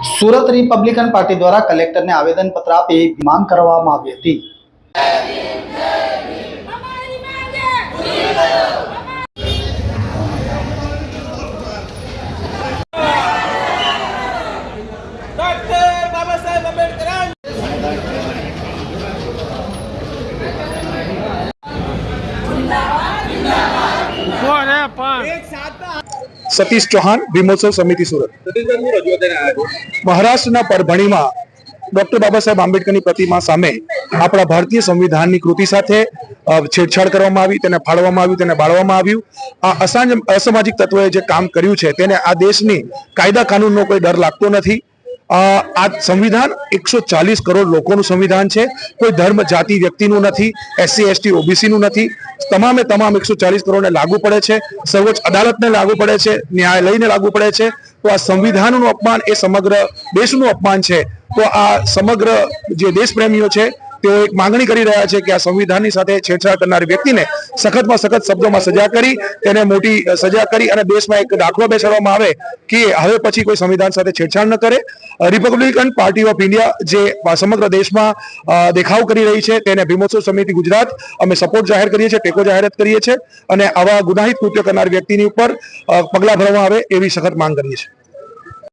Surat Republican party દ્વારા કલેક્ટરને આવેદનપત્ર આપી માંગ કરવામાં આવી હતી અમારી માંગે સતીશ ચૌહાણ, ભીમોત્સવ સમિતિ સુરત. મહારાષ્ટ્રના પરભણીમાં ડોક્ટર બાબા સાહેબ આંબેડકરની પ્રતિમા સામે આપણા ભારતીય સંવિધાનની કૃતિ સાથે છેડછાડ કરવામાં આવી, તેને ફાળવામાં આવ્યું, તેને બાળવામાં આવ્યું. આ અસાંજ અસામાજિક તત્વોએ જે કામ કર્યું છે, તેને આ દેશની કાયદા કાનૂનનો કોઈ ડર લાગતો નથી. આ સંવિધાન એકસો ચાલીસ કરોડ લોકોનું સંવિધાન છે. કોઈ ધર્મ, જાતિ, વ્યક્તિનું નથી એસસી એસટી ઓબીસીનું નથી. તમામે તમામ એકસો ચાલીસ કરોડને લાગુ પડે છે. સર્વોચ્ચ અદાલતને લાગુ પડે છે. ન્યાયાલયને લાગુ પડે છે. તો આ સંવિધાનનું અપમાન એ સમગ્ર દેશનું અપમાન છે. તો આ સમગ્ર જે દેશપ્રેમીઓ છે તેઓ એક માંગણી કરી રહ્યા છે કે આ સંવિધાનની સાથે છેડછાડ કરનાર વ્યક્તિને સખતમાં સખત શબ્દોમાં સજા કરી, તેને મોટી સજા કરી અને દેશમાં એક દાખલો બેસાડવામાં આવે કે હવે પછી કોઈ સંવિધાન સાથે છેડછાડ ન કરે. રિપબ્લિકન પાર્ટી ઓફ ઇન્ડિયા જે સમગ્ર દેશમાં દેખાવ કરી રહી છે તેને ભીમોત્સવ સમિતિ ગુજરાત અમે સપોર્ટ જાહેર કરીએ છીએ, ટેકો જાહેરાત કરીએ છીએ અને આવા ગુનાહિત કૃત્ય કરનાર વ્યક્તિની ઉપર પગલાં ભરવામાં આવે એવી સખત માંગ કરીએ છીએ.